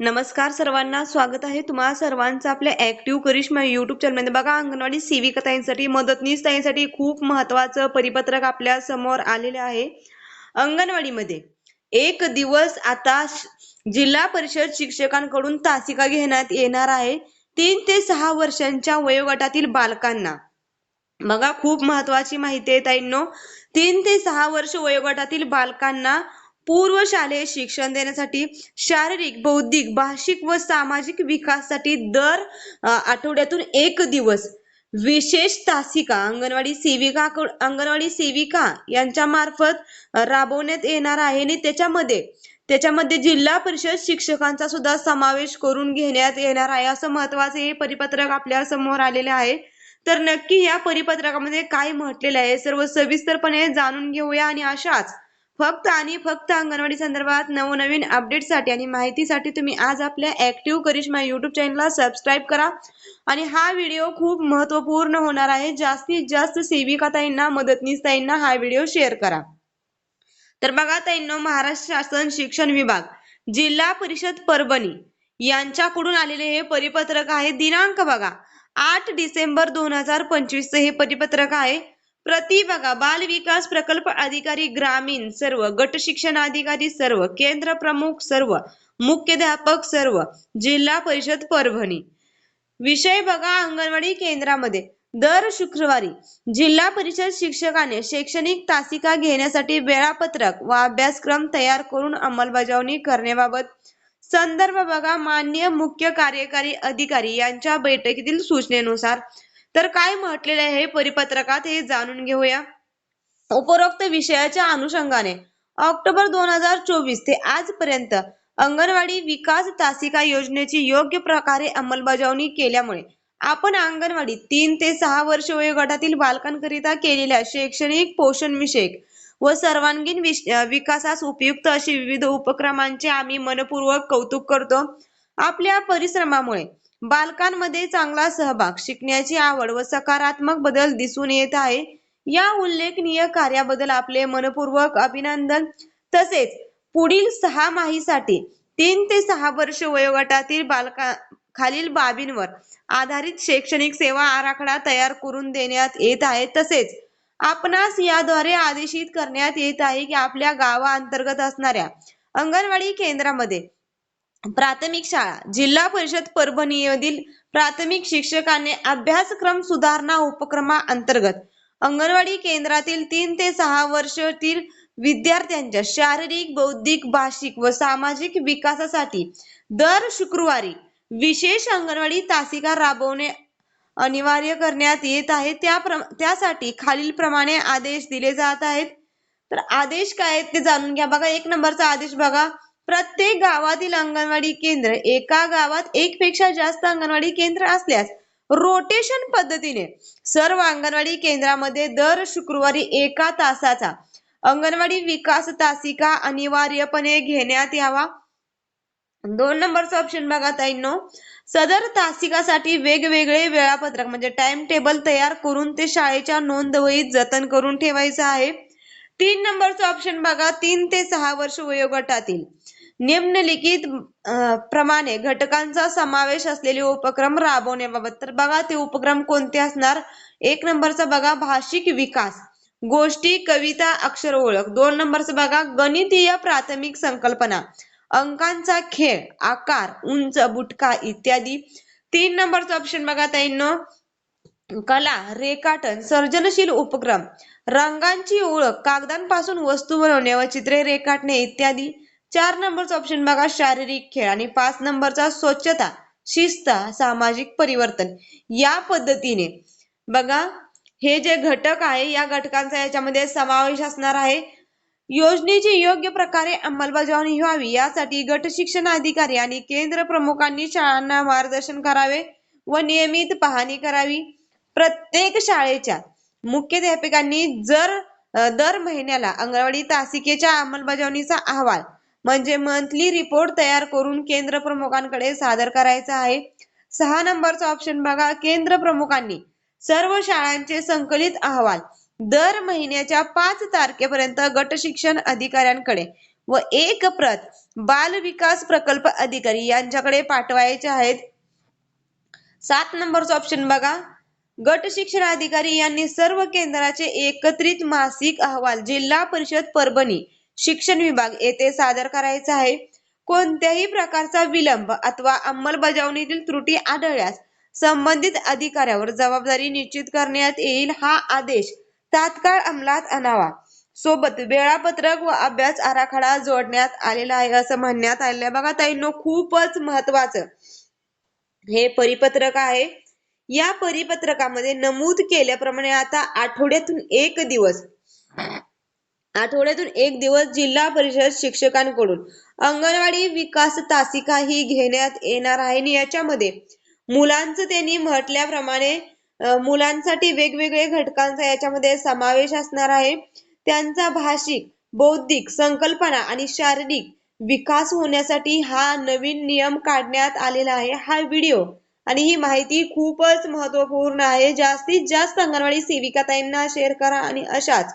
नमस्कार सर्वांना स्वागत आहे तुम्हाला सर्वांचं आपल्या ऍक्टिव्ह करिश्मा युट्यूब चॅनलमध्ये बघा अंगणवाडी सेविका ताईंसाठी मदतनीस ताईंसाठी खूप महत्वाचं परिपत्रक आपल्यासमोर आलेलं आहे. अंगणवाडीमध्ये एक दिवस आता जिल्हा परिषद शिक्षकांकडून तासिका घेण्यात येणार आहे. तीन ते सहा वर्षांच्या वयोगटातील बालकांना. बघा खूप महत्वाची माहिती आहे ताईंनो. तीन ते सहा वर्ष वयोगटातील बालकांना पूर्व शालेय शिक्षण देण्यासाठी शारीरिक बौद्धिक भाषिक व सामाजिक विकासासाठी दर आठवड्यातून एक दिवस. विशेष तासिका अंगणवाडी सेविका अंगणवाडी सेविका यांच्या मार्फत राबवण्यात येणार आहे आणि त्याच्यामध्ये त्याच्यामध्ये जिल्हा परिषद शिक्षकांचा सुद्धा समावेश करून घेण्यात येणार आहे. असं महत्वाचं हे परिपत्रक आपल्यासमोर आलेले आहे. तर नक्की या परिपत्रकामध्ये काय म्हटलेलं आहे सर्व सविस्तरपणे जाणून घेऊया आणि अशाच फक्त आणि फक्त अंगणवाडी संदर्भात नवनवीन अपडेटसाठी आणि माहितीसाठी तुम्ही आज आपल्या ऍक्टिव्ह करिश्मा युट्यूब चॅनलला सबस्क्राईब करा. आणि हा व्हिडिओ खूप महत्त्वपूर्ण होणार आहे. जास्तीत जास्त सेविकाताईंना मदतनीसताईंना हा व्हिडिओ शेअर करा. तर बघा ताईंनो महाराष्ट्र शासन शिक्षण विभाग जिल्हा परिषद परभणी यांच्याकडून आलेले हे परिपत्रक आहे. दिनांक बघा आठ डिसेंबर दोन हजार पंचवीस हे परिपत्रक आहे. प्रति बघा बाल विकास प्रकल्प अधिकारी ग्रामीण सर्व गट शिक्षण अधिकारी सर्व केंद्र प्रमुख सर्व मुख्याध्यापक सर्व जिल्हा परिषद परभणी. विषय बघा अंगणवाडी केंद्रामध्ये. दर शुक्रवारी जिल्हा परिषद शिक्षकाने शैक्षणिक तासिका घेण्यासाठी वेळापत्रक व अभ्यासक्रम तयार करून अंमलबजावणी करण्याबाबत संदर्भ बघा मान्य मुख्य कार्यकारी अधिकारी यांच्या बैठकीतील सूचनेनुसार तर काय म्हटलेले आहे परिपत्रकात हे जाणून घेऊया. उपरोक्त विषयाच्या अनुषंगाने ऑक्टोबर दोन हजार चोवीस ते आजपर्यंत अंगणवाडी विकास तासिका योजनेची योग्य प्रकारे अंमलबजावणी केल्यामुळे आपण अंगणवाडी तीन ते सहा वर्ष वयोगटातील बालकांकरिता केलेल्या शैक्षणिक पोषण विषयक व सर्वांगीण विकासास उपयुक्त अशी विविध उपक्रमांचे आम्ही मनपूर्वक कौतुक करतो. आपल्या परिश्रमामुळे बालकांमध्ये चांगला सहभाग शिकण्याची आवड व सकारात्मक बदल दिसून येत आहे. या उल्लेखनीय कार्याबद्दल आपले मनपूर्वक अभिनंदन. तसेच पुढील सहा माहीसाठी तीन ते सहा वर्ष वयोगटातील बालका खालील बाबींवर आधारित शैक्षणिक सेवा आराखडा तयार करून देण्यात येत आहे. तसेच आपणास याद्वारे आदेशित करण्यात येत आहे की आपल्या गावाअंतर्गत असणाऱ्या अंगणवाडी केंद्रामध्ये प्राथमिक शाळा जिल्हा परिषद परभणीमधील प्राथमिक शिक्षकाने अभ्यासक्रम सुधारणा उपक्रमाअंतर्गत अंगणवाडी केंद्रातील तीन ते सहा वर्षातील विद्यार्थ्यांच्या शारीरिक बौद्धिक भाषिक व सामाजिक विकासासाठी दर शुक्रवारी विशेष अंगणवाडी तासिका राबवणे अनिवार्य करण्यात येत आहे. त्या त्यासाठी खालील प्रमाणे आदेश दिले जात आहेत. तर आदेश काय आहेत ते जाणून घ्या. बघा एक नंबरचा आदेश बघा. प्रत्येक गावातील अंगणवाडी केंद्र एका गावात एक पेक्षा जास्त अंगणवाडी केंद्र असल्यास रोटेशन पद्धतीने सर्व अंगणवाडी केंद्रामध्ये दर शुक्रवारी एका तासाचा अंगणवाडी विकास तासिका अनिवार्यपणे घेण्यात यावा. दोन नंबरचा ऑप्शन बघा ताईंनो. सदर तासिकासाठी वेगवेगळे वेळापत्रक म्हणजे टाइम टेबल तयार करून ते शाळेच्या नोंदवहीत जतन करून ठेवायचं आहे. तीन नंबरचा ऑप्शन बघा. तीन ते सहा वर्ष वयोगटातील निम्नलिखित प्रमाणे घटकांचा समावेश असलेले उपक्रम राबवण्याबाबत. तर बघा ते उपक्रम कोणते असणार? एक नंबरचा बघा भाषिक विकास. गोष्टी कविता अक्षर ओळख. दोन नंबरचं बघा गणितीय प्राथमिक संकल्पना. अंकांचा खेळ आकार उंच बुटका इत्यादी. तीन नंबरचा ऑप्शन बघा ताईंनो. कला रेखाटन सर्जनशील उपक्रम. रंगांची ओळख कागदांपासून वस्तू बनवणे व चित्रे रेखाटणे इत्यादी. चार नंबरचा ऑप्शन बघा शारीरिक खेळ आणि पाच नंबरचा स्वच्छता शिस्त सामाजिक परिवर्तन. या पद्धतीने बघा हे जे घटक आहे या घटकांचा याच्यामध्ये समावेश असणार आहे. योजनेची योग्य प्रकारे अंमलबजावणी व्हावी यासाठी गट शिक्षण अधिकारी आणि केंद्र प्रमुखांनी शाळांना मार्गदर्शन करावे व नियमित पाहणी करावी. प्रत्येक शाळेच्या मुख्याध्यापकांनी जर दर महिन्याला अंगणवाडी तासिकेच्या अंमलबजावणीचा अहवाल म्हणजे मंथली रिपोर्ट तयार करून केंद्र प्रमुखांकडे सादर करायचा आहे. सहा नंबरचा ऑप्शन बघा. केंद्र प्रमुखांनी सर्व शाळांचे संकलित अहवाल दर महिन्याच्या पाच तारखेपर्यंत गट शिक्षण अधिकाऱ्यांकडे व एक प्रत बाल विकास प्रकल्प अधिकारी यांच्याकडे पाठवायचे आहेत. सात नंबरचा ऑप्शन बघा. गट शिक्षण अधिकारी यांनी सर्व केंद्राचे एकत्रित मासिक अहवाल जिल्हा परिषद परभणी शिक्षण विभाग येथे सादर करायचा आहे. कोणत्याही प्रकारचा विलंब अथवा अंमलबजावणीतील त्रुटी आढळल्यास संबंधित अधिकाऱ्यावर जबाबदारी निश्चित करण्यात येईल हा आदेश तात्काळ अंमलात आणावा. सोबत वेळापत्रक व अभ्यास आराखडा जोडण्यात आलेला आहे असं म्हणण्यात आलेलं आहे. बघा ताईंनो खूपच महत्वाचं हे परिपत्रक आहे. या परिपत्रकामध्ये नमूद केल्याप्रमाणे आता आठवड्यातून एक दिवस आठवड्यातून एक दिवस जिल्हा परिषद शिक्षकांकडून अंगणवाडी विकास तासिका ही घेण्यात येणार आहे. आणि याच्यामध्ये मुलांचं त्यांनी म्हटल्याप्रमाणे मुलांसाठी वेगवेगळे घटकांचा याच्यामध्ये समावेश असणार आहे. त्यांचा भाषिक बौद्धिक संकल्पना आणि शारीरिक विकास होण्यासाठी हा नवीन नियम काढण्यात आलेला आहे. हा व्हिडिओ आणि ही माहिती खूपच महत्त्वपूर्ण आहे. जास्तीत जास्त अंगणवाडी सेविका ताईंना शेअर करा आणि अशाच